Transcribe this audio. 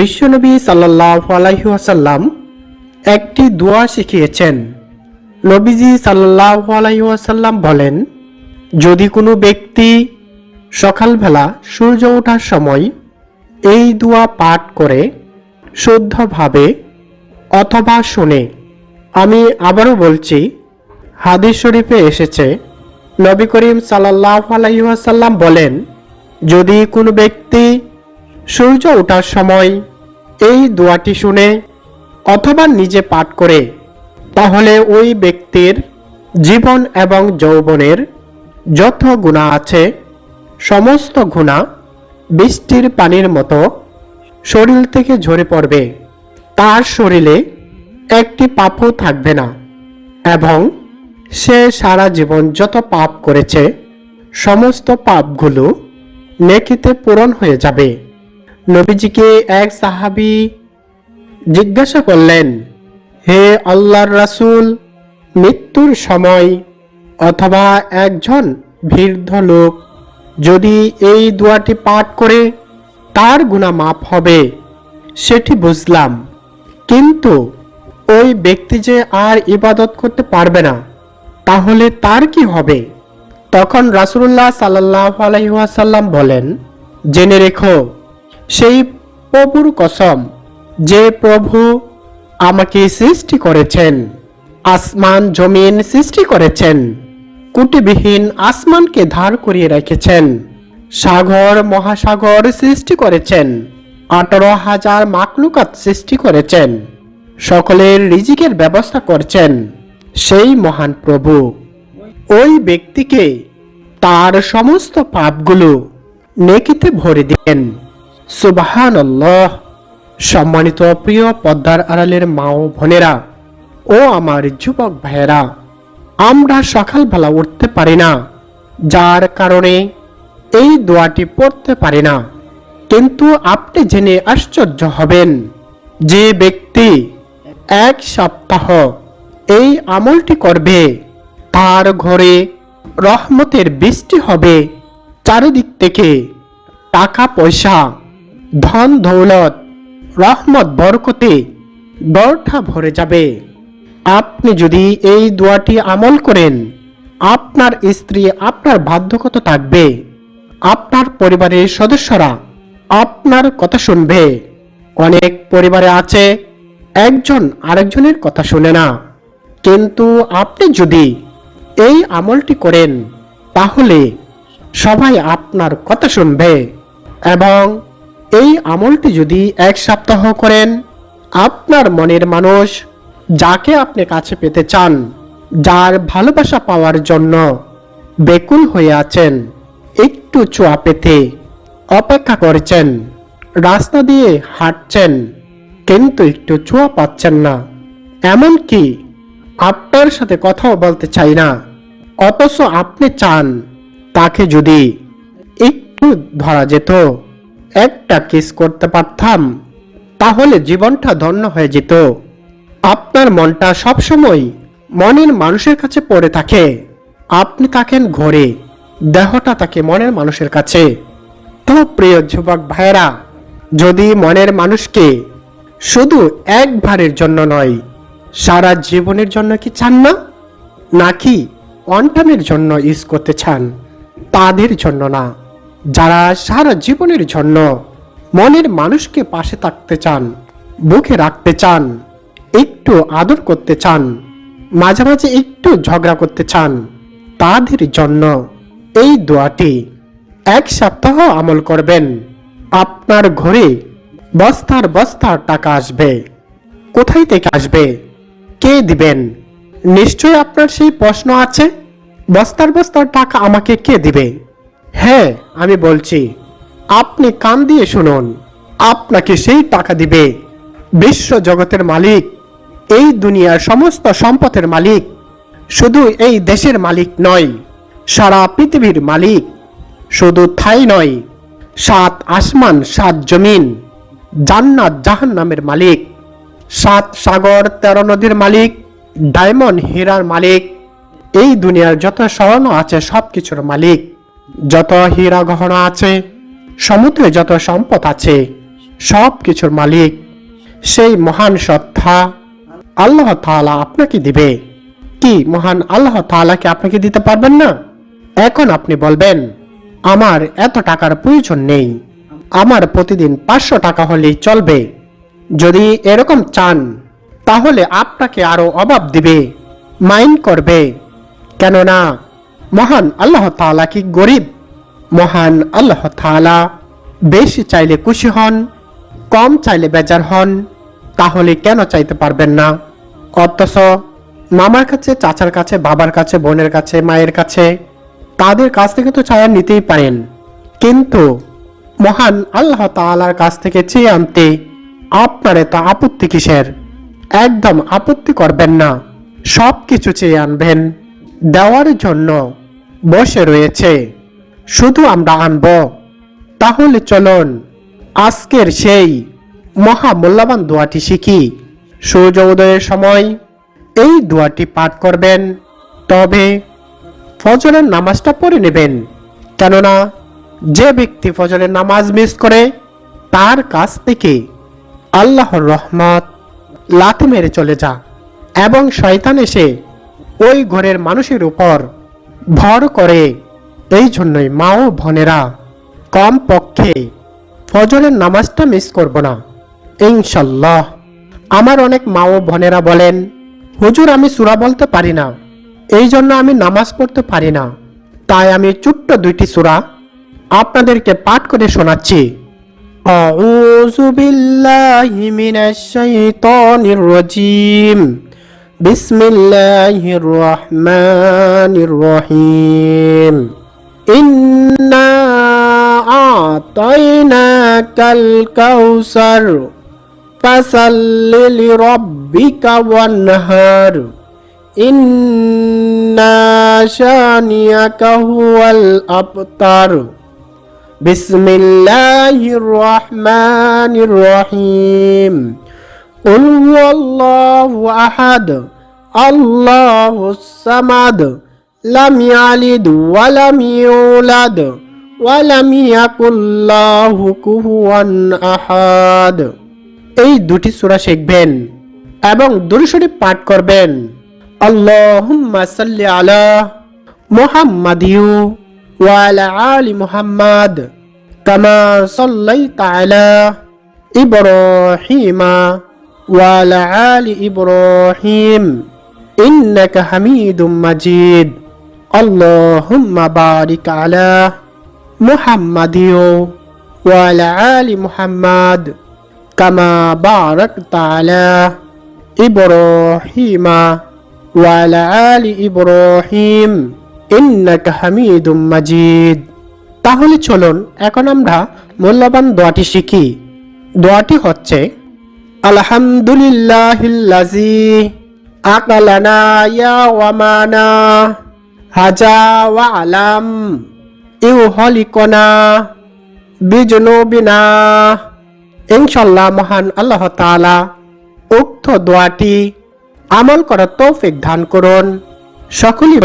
বিশ্বনবী সাল্লাহ আলাইহাসাল্লাম একটি দোয়া শিখিয়েছেন। নবীজি সাল্লাহ আলাইহাসাল্লাম বলেন, যদি কোনো ব্যক্তি সকালবেলা সূর্য ওঠার সময় এই দোয়া পাঠ করে শুদ্ধভাবে অথবা শুনে, আমি আবারও বলছি, হাদিস শরীফে এসেছে, নবী করিম সাল্লাহ আলাইসাল্লাম বলেন, যদি কোনো ব্যক্তি সূর্য ওঠার সময় এই দোয়াটি শুনে অথবা নিজে পাঠ করে, তাহলে ওই ব্যক্তির জীবন এবং যৌবনের যত গুণা আছে, সমস্ত গুণা বৃষ্টির পানির মতো শরীর থেকে ঝরে পড়বে। তার শরীরে একটি পাপও থাকবে না এবং সে সারা জীবন যত পাপ করেছে, সমস্ত পাপগুলো নেকিতে পূরণ হয়ে যাবে। নবীজিকে এক সাহাবি জিজ্ঞাসা করলেন, হে আল্লাহর রাসূল, মৃত্যুর সময় অথবা একজন বৃদ্ধ লোক যদি এই দোয়াটি পাঠ করে তার গুণা মাপ হবে, সেটি বুঝলাম। কিন্তু ওই ব্যক্তি যে আর ইবাদত করতে পারবে না, তাহলে তার কি হবে? তখন রাসূলুল্লাহ সাল্লাহ আলাইসাল্লাম বলেন, জেনে রেখো সেই প্রভুর কসম যে প্রভু আমাকে সৃষ্টি করেছেন, আসমান, জমিন সৃষ্টি করেছেন কুটিবিহীন আসমানকে ধার করিয়ে রেখেছেন, সাগর, মহাসাগর সৃষ্টি করেছেন, আঠারো হাজার মাকলুকাত সৃষ্টি করেছেন, সকলের রিজিকের ব্যবস্থা করছেন সেই মহান প্রভু। ওই ব্যক্তিকে তার সমস্ত পাপগুলো নেকিতে ভরে দেন সুবাহান সম্মানিত প্রিয় পদ্মার আড়ালের মা ও বোনেরা ও আমার যুবক ভাইয়েরা, আমরা সকালবেলা উঠতে পারি না, যার কারণে এই দোয়াটি পড়তে পারি না। কিন্তু আপনি জেনে আশ্চর্য হবেন যে ব্যক্তি এক সপ্তাহ এই আমলটি করবে, তার ঘরে রহমতের বৃষ্টি হবে চারিদিক থেকে টাকা পয়সা ধন দৌলত, রহমত বরকতে গড়টা ভরে যাবে। আপনি যদি এই দোয়াটি আমল করেন, আপনার স্ত্রী আপনার বাধ্যগত থাকবে, আপনার পরিবারের সদস্যরা আপনার কথা শুনবে। অনেক পরিবারে আছে, একজন আরেকজনের কথা শুনে না। কিন্তু আপনি যদি এই আমলটি করেন, তাহলে সবাই আপনার কথা শুনবে এবং এই আমলটি যদি এক সপ্তাহ করেন, আপনার মনের মানুষ যাকে আপনি কাছে পেতে চান, যার ভালোবাসা পাওয়ার জন্য বেকুল হয়ে আছেন, একটু চোয়া পেতে অপেক্ষা করছেন, রাস্তা দিয়ে হাঁটছেন, কিন্তু একটু চোয়া পাচ্ছেন না। এমনকি আপনার সাথে কথাও বলতে চাই না, অথচ আপনি চান তাকে যদি একটু ধরা যেত। একটা কিস করতে পারতাম, তাহলে জীবনটা ধন্য হয়ে যেত। আপনার মনটা সবসময় মনের মানুষের কাছে পড়ে থাকে। আপনি থাকেন ঘরে, দেহটা থাকে মনের মানুষের কাছে। তো প্রিয় যুবক ভাইয়েরা, যদি মনের মানুষকে শুধু একবারের জন্য নয়, সারা জীবনের জন্য কি চান না? নাকি ওয়ানটামের জন্য ইউজ করতে চান? তাদের জন্য না। যারা সারা জীবনের জন্য মনের মানুষকে পাশে থাকতে চান, বুকে রাখতে চান, একটু আদর করতে চান, মাঝে মাঝে একটু ঝগড়া করতে চান, তাদের জন্য এই দোয়াটি এক সপ্তাহ আমল করবেন। আপনার ঘরে বস্তার বস্তার টাকা আসবে। কোথায় থেকে আসবে? কে দিবেন? নিশ্চয় আপনার সেই প্রশ্ন আছে। বস্তার বস্তার টাকা আমাকে কে দিবে? হ্যাঁ আমি বলছি, আপনি কান দিয়ে শুনুন, আপনাকে সেই টাকা দিবে বিশ্ব জগতের মালিক, এই দুনিয়ার সমস্ত সম্পদের মালিক, শুধু এই দেশের মালিক নয়, সারা পৃথিবীর মালিক, শুধু থাই নয়, সাত আসমান, সাত জমিন, জান্নাত জাহান্নামের মালিক, সাত সাগর, তেরো নদীর মালিক, ডায়মন্ড হীরার মালিক, এই দুনিয়ার যত স্বর্ণ আছে সব কিছুর মালিক। যত হীরা গহনা আছে, সমুদ্রে যত সম্পদ আছে, সব কিছুর মালিক সেই মহান সত্তা আল্লাহ তাআলা আপনাকে দিবে। কি মহান আল্লাহ তাআলাকে আপনাকে দিতে পারবেন না? এখন আপনি বলবেন, আমার এত টাকার প্রয়োজন নেই। আমার প্রতিদিন পাঁচশো টাকা হলেই চলবে। যদি এরকম চান, তাহলে আপনাকে আরও অভাব দিবে মাইন্ড করবে। কেননা মহান আল্লাহ তাআলা কি গরিব? মহান আল্লাহ তাআলা বেশি চাইলে খুশি হন, কম চাইলে বেজার হন, তাহলে কেন চাইতে পারবেন না? অথচ মামার কাছে, চাচার কাছে, বাবার কাছে, বোনের কাছে, মায়ের কাছে তাদের কাছ থেকে তো চায়া নিতেই পারেন। কিন্তু মহান আল্লাহ তাআলার কাছ থেকে চেয়ে আনতে আপনার এত আপত্তি কিসের? একদম আপত্তি করবেন না। সব কিছু চেয়ে আনবেন। দেওয়ার জন্য বসে রয়েছে। শুধু আমরা আনব। তাহলে চলুন, আজকের সেই মহামূল্যবান দোয়াটি শিখি। সূর্য উদয়ের সময় এই দোয়াটি পাঠ করবেন। তবে ফজরের নামাজটা পড়ে নেবেন। কেননা যে ব্যক্তি ফজরের নামাজ মিস করে, তার কাছ থেকে আল্লাহর রহমত লাথি মেরে চলে যা এবং শয়তান এসে ওই ঘরের মানুষের উপর ভর করে এই জন্যই মা ও বোনেরা কম পক্ষে ফজরের নামাজটা মিস করব না ইনশাল্লাহ আমার অনেক মা ও বোনেরা বলেন হুজুর আমি সুরা বলতে পারি না এই জন্য আমি নামাজ পড়তে পারি না তাই আমি ছোট্ট দুইটি সুরা আপনাদেরকে পাঠ করে শোনাচ্ছি أعوذ بالله من الشيطان الرجيم بسم الله الرحمن الرحيم. إنا أعطيناك الكوثر. فصل لربك وانهر إنا شانيك هو الأبتر. بسم الله الرحمن الرحيم. قل هو الله أحد. الله الصمد لم يلد ولم يولد ولم يكن له كفوا أحد এই দুটি সূরা শিখবেন এবং দুরূদ শরীফ পাঠ করবেন আল্লাহুম্মা সাল্লি আলা মুহাম্মাদিউ ওয়া আলা আলি মুহাম্মাদ কামা সাল্লাইতা আলা ইব্রাহিমা ওয়া আলা আলি ইব্রাহিম ইন্নাকা হামিদুম মাজিদ। আল্লাহুম্মা বারিক আলা মুহাম্মাদিউ ওয়া আলা মুহাম্মাদ কামা বারাকতা আলা ইব্রাহিমা ওয়া আলা আলি ইব্রাহিম। ইন্নাকা হামিদুম মাজিদ। তাহলে চলুন, এখন আমরা মূল্যবান দোয়াটি শিখি। দোয়াটি হচ্ছে আলহামদুলিল্লাহিল্লাজি আকালানা ইয়া ওয়ামানা হাজা ওয়া আলাম বিজনুবিনা ইনশাল্লাহ মহান আল্লাহ তালা উক্ত দোয়াটি আমল করার তৌফিক দান করুন সকলেই